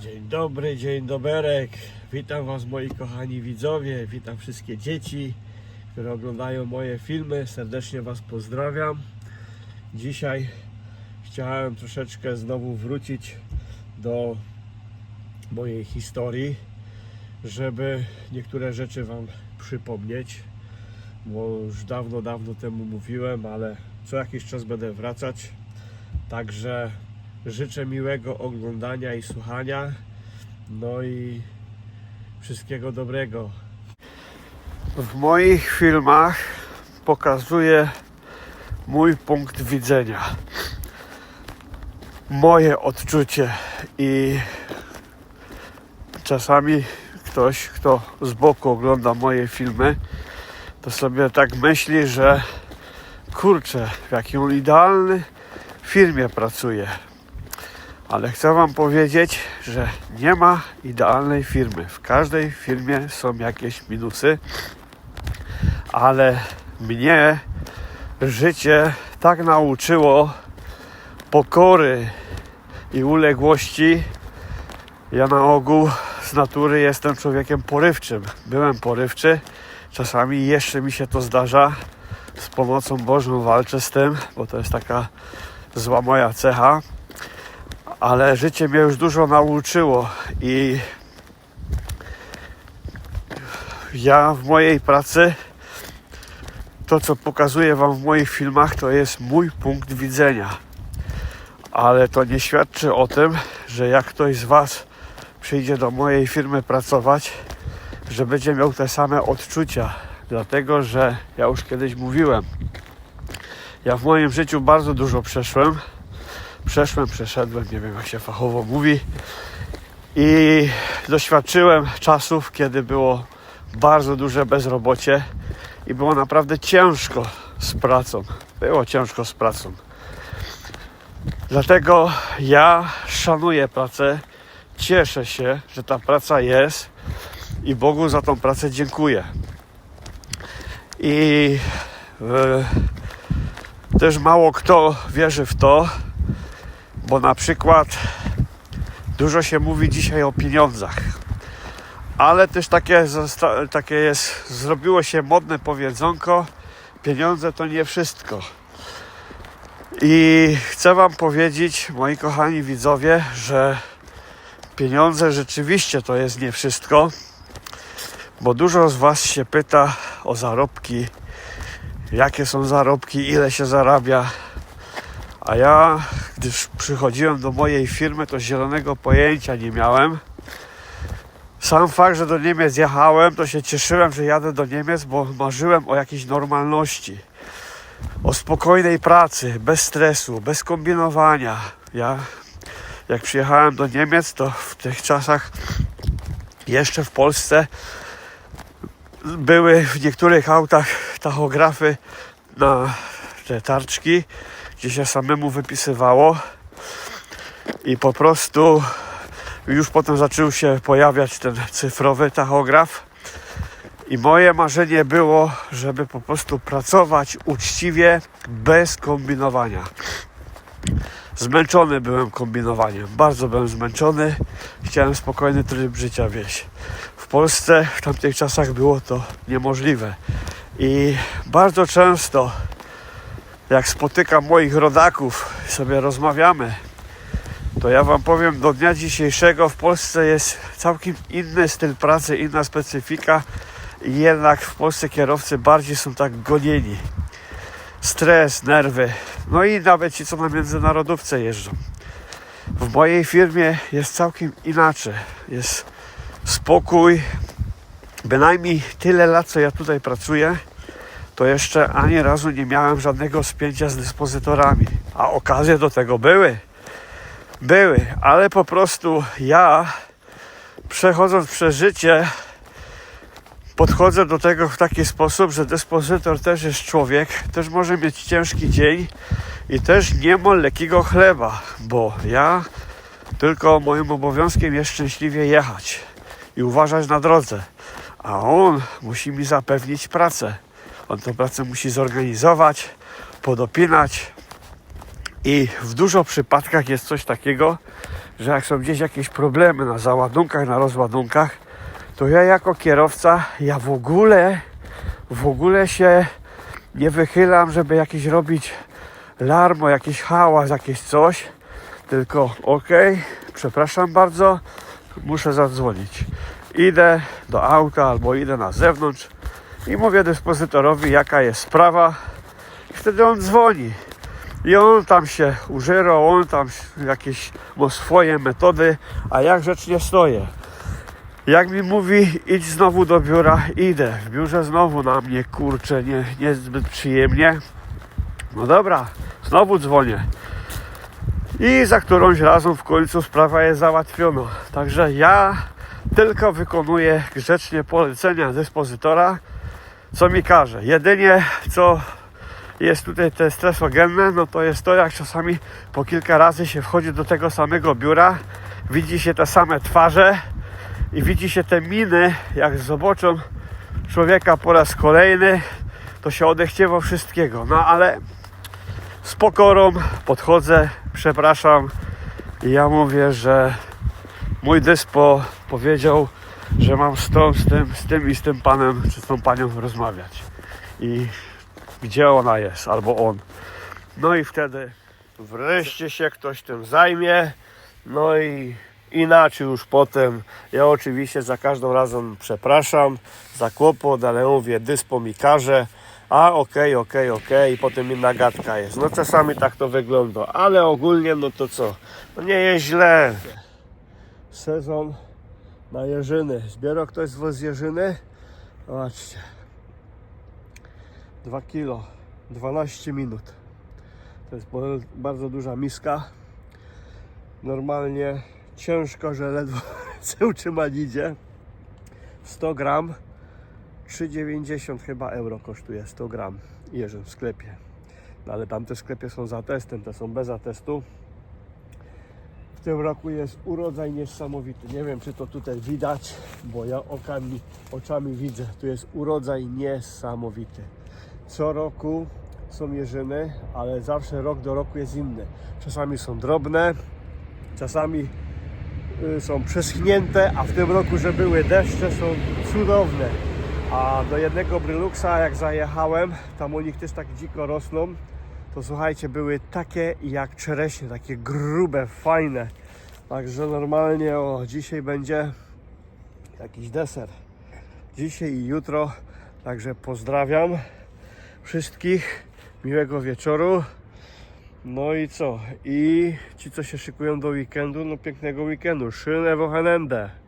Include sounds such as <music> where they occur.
Dzień dobry, dzień doberek. Witam Was moi kochani widzowie, witam wszystkie dzieci, które oglądają moje filmy. Serdecznie Was pozdrawiam. Dzisiaj chciałem troszeczkę znowu wrócić do mojej historii, żeby niektóre rzeczy Wam przypomnieć, bo już dawno, dawno temu mówiłem, ale co jakiś czas będę wracać. Także życzę miłego oglądania i słuchania. No i wszystkiego dobrego. W moich filmach pokazuję mój punkt widzenia, moje odczucie i czasami ktoś, kto z boku ogląda moje filmy, to sobie tak myśli, że kurczę, w jakim idealny firmie pracuje. Ale chcę Wam powiedzieć, że nie ma idealnej firmy. W każdej firmie są jakieś minusy, ale mnie życie tak nauczyło pokory i uległości. Ja na ogół z natury jestem człowiekiem porywczym. Byłem porywczy, czasami jeszcze mi się to zdarza. Z pomocą Bożą walczę z tym, bo to jest taka zła moja cecha ale życie mnie już dużo nauczyło i ja w mojej pracy to co pokazuję wam w moich filmach to jest mój punkt widzenia. Ale to nie świadczy o tym, że jak ktoś z was przyjdzie do mojej firmy pracować, że będzie miał te same odczucia. Dlatego, że ja już kiedyś mówiłem ja w moim życiu bardzo dużo przeszłem przeszłem, przeszedłem, nie wiem jak się fachowo mówi i doświadczyłem czasów, kiedy było bardzo duże bezrobocie i było naprawdę ciężko z pracą. Było ciężko z pracą. Dlatego ja szanuję pracę, cieszę się, że ta praca jest i Bogu za tą pracę dziękuję. I e, też mało kto wierzy w to, bo na przykład dużo się mówi dzisiaj o pieniądzach, ale też takie, takie jest, zrobiło się modne powiedzonko, pieniądze to nie wszystko. I chcę Wam powiedzieć, moi kochani widzowie, że pieniądze rzeczywiście to jest nie wszystko, bo dużo z Was się pyta o zarobki, jakie są zarobki, ile się zarabia. A ja, gdyż przychodziłem do mojej firmy, to zielonego pojęcia nie miałem. Sam fakt, że do Niemiec jechałem, to się cieszyłem, że jadę do Niemiec, bo marzyłem o jakiejś normalności. O spokojnej pracy, bez stresu, bez kombinowania. Ja, jak przyjechałem do Niemiec, to w tych czasach jeszcze w Polsce były w niektórych autach tachografy na te tarczki gdzie się samemu wypisywało i po prostu już potem zaczął się pojawiać ten cyfrowy tachograf i moje marzenie było, żeby po prostu pracować uczciwie, bez kombinowania. Zmęczony byłem kombinowaniem, bardzo byłem zmęczony, chciałem spokojny tryb życia wieść. W Polsce w tamtych czasach było to niemożliwe i bardzo często jak spotykam moich rodaków, sobie rozmawiamy, to ja Wam powiem, do dnia dzisiejszego w Polsce jest całkiem inny styl pracy, inna specyfika jednak w Polsce kierowcy bardziej są tak gonieni. Stres, nerwy, no i nawet ci, co na międzynarodówce jeżdżą. W mojej firmie jest całkiem inaczej. Jest spokój. Bynajmniej tyle lat, co ja tutaj pracuję, to jeszcze ani razu nie miałem żadnego spięcia z dyspozytorami. A okazje do tego były. Były, ale po prostu ja przechodząc przez życie podchodzę do tego w taki sposób, że dyspozytor też jest człowiek, też może mieć ciężki dzień i też nie ma lekkiego chleba, bo ja tylko moim obowiązkiem jest szczęśliwie jechać i uważać na drodze, a on musi mi zapewnić pracę. On tę pracę musi zorganizować, podopinać i w dużo przypadkach jest coś takiego, że jak są gdzieś jakieś problemy na załadunkach, na rozładunkach, to ja jako kierowca, ja w ogóle, w ogóle się nie wychylam, żeby jakieś robić larmo, jakiś hałas, jakieś coś, tylko okej, przepraszam bardzo, muszę zadzwonić. Idę do auta albo idę na zewnątrz i mówię dyspozytorowi, jaka jest sprawa. I wtedy on dzwoni. I on tam się użerał, on tam jakieś ma swoje metody, a ja grzecznie stoję. Jak mi mówi, idź znowu do biura, idę. W biurze znowu na mnie, kurczę, nie, niezbyt przyjemnie. No dobra, znowu dzwonię. I za którąś razem w końcu sprawa jest załatwiona. Także ja tylko wykonuję grzecznie polecenia dyspozytora, co mi każe. Jedynie co jest tutaj te stresogenne, no to jest to, jak czasami po kilka razy się wchodzi do tego samego biura, widzi się te same twarze i widzi się te miny, jak zobaczą człowieka po raz kolejny, to się odechciewa wszystkiego. No ale z pokorą podchodzę, przepraszam i ja mówię, że mój dyspo powiedział, że mam z, tą, z, tym, z tym i z tym panem, czy z tą panią rozmawiać. I gdzie ona jest, albo on. No i wtedy wreszcie się ktoś tym zajmie. No i inaczej już potem. Ja oczywiście za każdym razem przepraszam za kłopot, ale mówię, dyspo mi każe. A okej, okej, okej, i potem inna gadka jest. No czasami tak to wygląda, ale ogólnie no to co? No nie jest źle. Sezon na jeżyny. Zbierał ktoś z was jeżyny? Zobaczcie. 2 kilo, 12 minut. To jest bardzo duża miska. Normalnie ciężko, że ledwo <laughs> się utrzymać idzie. 100 gram, 3,90 chyba euro kosztuje 100 gram jeżyn w sklepie. No ale tamte sklepy są za testem, te są bez atestu. W tym roku jest urodzaj niesamowity. Nie wiem, czy to tutaj widać, bo ja okami, oczami widzę. Tu jest urodzaj niesamowity. Co roku są jeżyny, ale zawsze rok do roku jest inny. Czasami są drobne, czasami y, są przeschnięte, a w tym roku, że były deszcze, są cudowne. A do jednego Bryluxa, jak zajechałem, tam u nich też tak dziko rosną, to słuchajcie, były takie jak czereśnie, takie grube, fajne. Także normalnie, o, dzisiaj będzie jakiś deser. Dzisiaj i jutro. Także pozdrawiam wszystkich. Miłego wieczoru. No i co? I ci, co się szykują do weekendu, no pięknego weekendu. Schöne Wochenende.